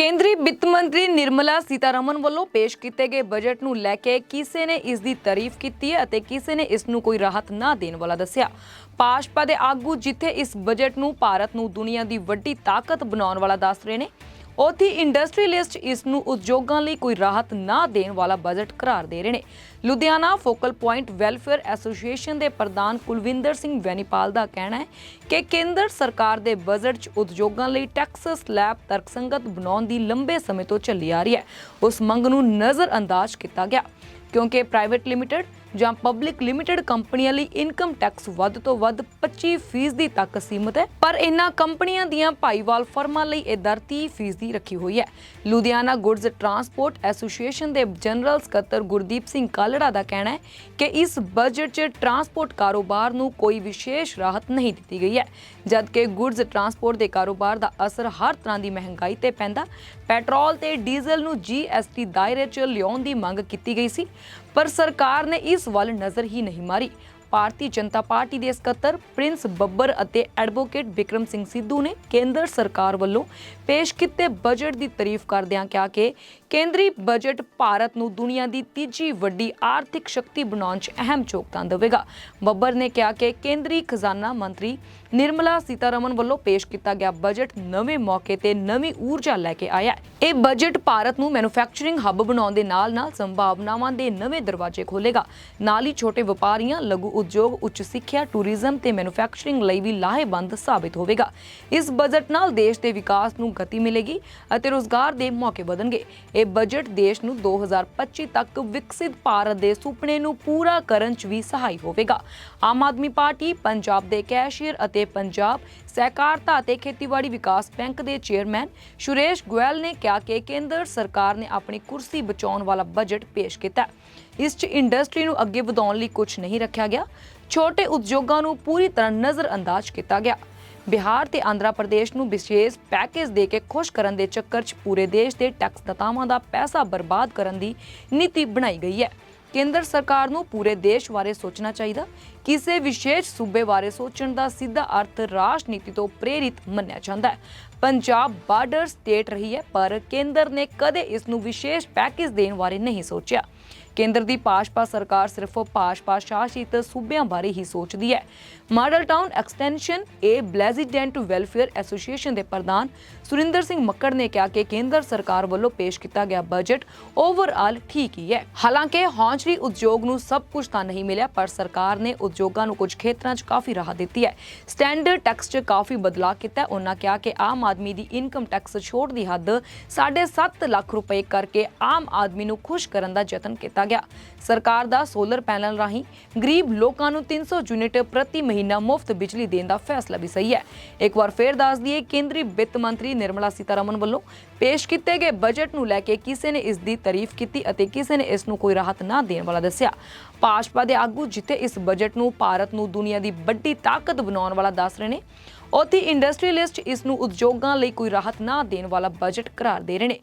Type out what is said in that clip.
ਕੇਂਦਰੀ ਵਿੱਤ ਮੰਤਰੀ ਨਿਰਮਲਾ ਸੀਤਾਰਮਨ ਵੱਲੋਂ ਪੇਸ਼ ਕੀਤੇ ਗਏ ਬਜਟ ਨੂੰ ਲੈ ਕੇ ਕਿਸੇ ਨੇ ਇਸ ਦੀ ਤਾਰੀਫ ਕੀਤੀ ਹੈ ਅਤੇ ਕਿਸੇ ਨੇ ਇਸ ਨੂੰ ਕੋਈ ਰਾਹਤ ਨਾ ਦੇਣ ਵਾਲਾ ਦੱਸਿਆ। ਭਾਜਪਾ ਦੇ ਆਗੂ ਜਿੱਥੇ ਇਸ ਬਜਟ ਨੂੰ ਭਾਰਤ ਨੂੰ ਦੁਨੀਆ ਦੀ ਵੱਡੀ ਤਾਕਤ ਬਣਾਉਣ ਵਾਲਾ ਦੱਸ ਰਹੇ ਨੇ ਉੱਥੇ ਇੰਡਸਟਰੀਲਿਸਟ ਇਸ ਨੂੰ ਉਦਯੋਗਾਂ ਲਈ ਕੋਈ ਰਾਹਤ ਨਾ ਦੇਣ ਵਾਲਾ ਬਜਟ ਕਰਾਰ ਦੇ ਰਹੇ ਨੇ। Ludhiana focal point welfare association ਦੇ ਪ੍ਰਧਾਨ ਕੁਲਵਿੰਦਰ ਸਿੰਘ ਵੈਨੀਪਾਲ ਦਾ ਕਹਿਣਾ ਹੈ ਕਿ ਕੇਂਦਰ ਸਰਕਾਰ ਦੇ ਬਜਟ 'ਚ ਉਦਯੋਗਾਂ ਲਈ ਟੈਕਸ ਸਲੈਬ ਤਰਕਸੰਗਤ ਬਣਾਉਣ ਦੀ ਲੰਬੇ ਸਮੇਂ ਤੋਂ ਚੱਲੀ ਆ ਰਹੀ ਹੈ। ਉਸ ਮੰਗ ਨੂੰ ਨਜ਼ਰ ਅੰਦਾਜ਼ ਕੀਤਾ ਗਿਆ। ਕਿਉਂਕਿ ਪ੍ਰਾਈਵੇਟ ਲਿਮਿਟਿਡ ਜਾਂ ਪਬਲਿਕ ਲਿਮਿਟਿਡ ਕੰਪਨੀਆਂ ਲਈ ਇਨਕਮ ਟੈਕਸ ਵੱਧ ਤੋਂ ਵੱਧ 25% ਦੀ ਤੱਕ ਸੀਮਤ ਹੈ, ਪਰ ਇਨ੍ਹਾਂ ਕੰਪਨੀਆਂ ਦੀਆਂ ਭਾਈਵਾਲ ਫਰਮਾਂ ਲਈ ਇਹ ਦਰ 30% ਦੀ ਰੱਖੀ ਹੋਈ ਹੈ। ਲੁਧਿਆਣਾ ਗੁੱਡਜ਼ ਟਰਾਂਸਪੋਰਟ ਐਸੋਸੀਏਸ਼ਨ ਦੇ ਜਨਰਲ ਸਕੱਤਰ ਗੁਰਦੀਪ ਸਿੰਘ ਕਾਲੜਾ ਦਾ ਕਹਿਣਾ ਹੈ ਕਿ ਇਸ ਬਜਟ 'ਚ ਟਰਾਂਸਪੋਰਟ ਕਾਰੋਬਾਰ ਨੂੰ ਕੋਈ ਵਿਸ਼ੇਸ਼ ਰਾਹਤ ਨਹੀਂ ਦਿੱਤੀ ਗਈ ਹੈ, ਜਦਕਿ ਗੁੱਡਜ਼ ਟਰਾਂਸਪੋਰਟ ਦੇ ਕਾਰੋਬਾਰ ਦਾ ਅਸਰ ਹਰ ਤਰ੍ਹਾਂ ਦੀ ਮਹਿੰਗਾਈ ਤੇ ਪੈਂਦਾ। ਪੈਟਰੋਲ ਤੇ ਡੀਜ਼ਲ ਨੂੰ ਜੀਐਸਟੀ ਦਾਇਰੇ 'ਚ ਲਿਆਉਣ ਦੀ ਮੰਗ ਕੀਤੀ ਗਈ ਸੀ। ਪਰ ਸਰਕਾਰ ਨੇ ਇਸ ਵੱਲ ਨਜ਼ਰ ਹੀ ਨਹੀਂ ਮਾਰੀ। ਭਾਰਤੀ ਜਨਤਾ ਪਾਰਟੀ ਦੇ ਸਕੱਤਰ ਪ੍ਰਿੰਸ ਬੱਬਰ ਅਤੇ ਐਡਵੋਕੇਟ ਵਿਕਰਮ ਸਿੰਘ ਸਿੱਧੂ ਨੇ ਕੇਂਦਰ ਸਰਕਾਰ ਵੱਲੋਂ ਪੇਸ਼ ਕੀਤੇ ਬਜਟ ਦੀ ਤਾਰੀਫ ਕਰਦਿਆਂ ਕਿਹਾ ਕਿ ਕੇਂਦਰੀ ਬਜਟ ਭਾਰਤ ਨੂੰ ਦੁਨੀਆ ਦੀ ਤੀਜੀ ਵੱਡੀ ਆਰਥਿਕ ਸ਼ਕਤੀ ਬਣਾਉਣ 'ਚ ਅਹਿਮ ਯੋਗਦਾਨ ਦੇਵੇਗਾ। ਬੱਬਰ ਨੇ ਕਿਹਾ ਕਿ ਕੇਂਦਰੀ ਖਜ਼ਾਨਾ ਮੰਤਰੀ ਨਿਰਮਲਾ ਸੀਤਾਰਮਨ ਵੱਲੋਂ ਪੇਸ਼ ਕੀਤਾ ਗਿਆ ਬਜਟ ਨਵੇਂ ਮੌਕੇ ਤੇ ਨਵੀਂ ਊਰਜਾ ਲੈ ਕੇ ਆਇਆ ਹੈ। ਇਹ ਬਜਟ ਭਾਰਤ ਨੂੰ ਮੈਨੂਫੈਕਚਰਿੰਗ ਹੱਬ ਬਣਾਉਣ ਦੇ ਨਾਲ-ਨਾਲ ਸੰਭਾਵਨਾਵਾਂ ਦੇ ਨਵੇਂ ਦਰਵਾਜ਼ੇ ਖੋਲੇਗਾ ਨਾਲ ਹੀ ਛੋਟੇ ਵਪਾਰੀਆਂ, ਲਘੂ ਉਦਯੋਗ, ਉੱਚ ਸਿੱਖਿਆ ਟੂਰਿਜ਼ਮ ਤੇ ਮੈਨੂਫੈਕਚਰਿੰਗ ਲਈ ਵੀ ਲਾਹੇਵੰਦ ਸਾਬਿਤ ਹੋਵੇਗਾ। ਇਸ ਬਜਟ ਨਾਲ ਦੇਸ਼ ਦੇ ਵਿਕਾਸ ਨੂੰ ਗਤੀ ਮਿਲੇਗੀ ਅਤੇ ਰੋਜ਼ਗਾਰ ਦੇ ਮੌਕੇ ਵਧਣਗੇ। ਇਹ ਬਜਟ ਦੇਸ਼ ਨੂੰ 2025 ਤੱਕ ਵਿਕਸਿਤ ਭਾਰਤ ਦੇ ਸੁਪਨੇ ਨੂੰ ਪੂਰਾ ਕਰਨ 'ਚ ਵੀ ਸਹਾਈ ਹੋਵੇਗਾ। ਆਮ ਆਦਮੀ ਪਾਰਟੀ, ਪੰਜਾਬ ਦੇ ਕੈਸ਼ੀਅਰ ਅਤੇ ਪੰਜਾਬ ਸਹਿਕਾਰਤਾ ਅਤੇ ਖੇਤੀਬਾੜੀ ਵਿਕਾਸ ਬੈਂਕ ਦੇ ਚੇਅਰਮੈਨ ਸੁਰੇਸ਼ ਗੋਇਲ ਨੇ ਕਿਹਾ ਕਿ ਕੇਂਦਰ ਸਰਕਾਰ ਨੇ ਆਪਣੀ ਕੁਰਸੀ ਬਚਾਉਣ ਵਾਲਾ ਬਜਟ ਪੇਸ਼ ਕੀਤਾ। ਇਸ 'ਚ ਇੰਡਸਟਰੀ ਨੂੰ ਅੱਗੇ ਵਧਾਉਣ ਲਈ ਕੁਝ ਨਹੀਂ ਰੱਖਿਆ ਗਿਆ, ਛੋਟੇ ਉਦਯੋਗਾਂ ਨੂੰ ਪੂਰੀ ਤਰ੍ਹਾਂ ਨਜ਼ਰ ਕੀਤਾ ਗਿਆ। ਬਿਹਾਰ ਤੇ ਆਂਧਰਾ ਪ੍ਰਦੇਸ਼ ਨੂੰ ਵਿਸ਼ੇਸ਼ ਪੈਕੇਜ ਦੇ ਕੇ ਖੁਸ਼ ਕਰਨ ਦੇ ਚੱਕਰ 'ਚ ਪੂਰੇ ਦੇਸ਼ ਦੇ ਟੈਕਸ ਦਾਤਾਵਾਂ ਦਾ ਪੈਸਾ ਬਰਬਾਦ ਕਰਨ ਦੀ ਨੀਤੀ ਬਣਾਈ ਗਈ ਹੈ। ਕੇਂਦਰ ਸਰਕਾਰ ਨੂੰ ਪੂਰੇ ਦੇਸ਼ ਬਾਰੇ ਸੋਚਣਾ ਚਾਹੀਦਾ। ਕਿਸੇ ਵਿਸ਼ੇਸ਼ ਸੂਬੇ ਬਾਰੇ ਸੋਚਣ ਦਾ ਸਿੱਧਾ ਅਰਥ ਰਾਜਨੀਤੀ ਤੋਂ ਪ੍ਰੇਰਿਤ ਮੰਨਿਆ ਜਾਂਦਾ ਹੈ। ਪੰਜਾਬ ਬਾਰਡਰ ਸਟੇਟ ਰਹੀ ਹੈ, ਪਰ ਕੇਂਦਰ ਨੇ ਕਦੇ ਇਸ ਨੂੰ ਵਿਸ਼ੇਸ਼ ਪੈਕੇਜ ਦੇਣ ਬਾਰੇ ਨਹੀਂ ਸੋਚਿਆ। ਕੇਂਦਰ ਦੀ ਭਾਜਪਾ ਸਰਕਾਰ ਸਿਰਫ ਭਾਜਪਾ ਸ਼ਾਸਿਤ ਸੂਬਿਆਂ ਬਾਰੇ ਹੀ ਸੋਚਦੀ ਹੈ। Model town extension A resident welfare association ਦੇ ਪ੍ਰਧਾਨ ਸੁਰਿੰਦਰ ਸਿੰਘ ਮੱਕੜ ਨੇ ਕਿਹਾ ਕਿ ਕੇਂਦਰ ਸਰਕਾਰ ਵੱਲੋਂ ਪੇਸ਼ ਕੀਤਾ ਗਿਆ ਬਜਟ ਓਵਰਆਲ ਠੀਕ ਹੀ ਹੈ। ਹਾਲਾਂਕਿ ਹੌਂਚਰੀ ਉਦਯੋਗ ਨੂੰ ਸਭ ਕੁਝ ਤਾਂ ਨਹੀਂ ਮਿਲਿਆ, ਪਰ ਸਰਕਾਰ ਨੇ ਉਦਯੋਗਾਂ ਨੂੰ ਕੁਝ ਖੇਤਰਾਂ 'ਚ ਕਾਫੀ ਰਾਹਤ ਦਿੱਤੀ ਹੈ। ਸਟੈਂਡਰਡ ਟੈਕਸ 'ਚ ਕਾਫੀ ਬਦਲਾਅ ਕੀਤਾ ਹੈ। ਉਹਨਾਂ ਕਿਹਾ ਕਿ ਆਮ ਆਦਮੀ ਦੀ ਇਨਕਮ ਟੈਕਸ ਛੋਟ ਦੀ ਹੱਦ 7.5 ਲੱਖ ਰੁਪਏ ਕਰਕੇ ਆਮ ਆਦਮੀ ਨੂੰ ਖੁਸ਼ ਕਰਨ ਦਾ ਯਤਨ ਕੀਤਾ ਗਿਆ। ਸਰਕਾਰ ਦਾ ਸੋਲਰ ਪੈਨਲ ਰਾਹੀਂ ਗਰੀਬ ਲੋਕਾਂ ਨੂੰ 300 ਯੂਨਿਟ ਪ੍ਰਤੀ ਮਹੀਨਾ ਮੁਫਤ ਬਿਜਲੀ ਦੇਣ ਦਾ ਫੈਸਲਾ ਵੀ ਸਹੀ ਹੈ। ਇੱਕ ਵਾਰ ਫੇਰ ਦੱਸ ਦਈਏ, ਕੇਂਦਰੀ ਵਿੱਤ ਮੰਤਰੀ ਨਿਰਮਲਾ ਸੀਤਾਰਮਨ ਵੱਲੋਂ ਪੇਸ਼ ਕੀਤੇ ਗਏ ਬਜਟ ਨੂੰ ਲੈ ਕੇ ਕਿਸੇ ਨੇ ਇਸ ਦੀ ਤਾਰੀਫ ਕੀਤੀ ਅਤੇ ਕਿਸੇ ਨੇ ਇਸ ਨੂੰ ਕੋਈ ਰਾਹਤ ਨਾ ਦੇਣ ਵਾਲਾ ਦੱਸਿਆ। ਭਾਜਪਾ ਦੇ ਆਗੂ ਜਿੱਥੇ ਇਸ ਬਜਟ ਨੂੰ ਭਾਰਤ ਨੂੰ ਦੁਨੀਆ ਦੀ ਵੱਡੀ ਤਾਕਤ ਬਣਾਉਣ ਵਾਲਾ ਦੱਸ ਰਹੇ ਨੇ, ਉੱਥੇ ਇੰਡਸਟਰੀਲਿਸਟ ਇਸ ਨੂੰ ਉਦਯੋਗਾਂ ਲਈ ਕੋਈ ਰਾਹਤ ਨਾ ਦੇਣ ਵਾਲਾ ਬਜਟ ਕਰਾਰ ਦੇ ਰਹੇ ਨੇ।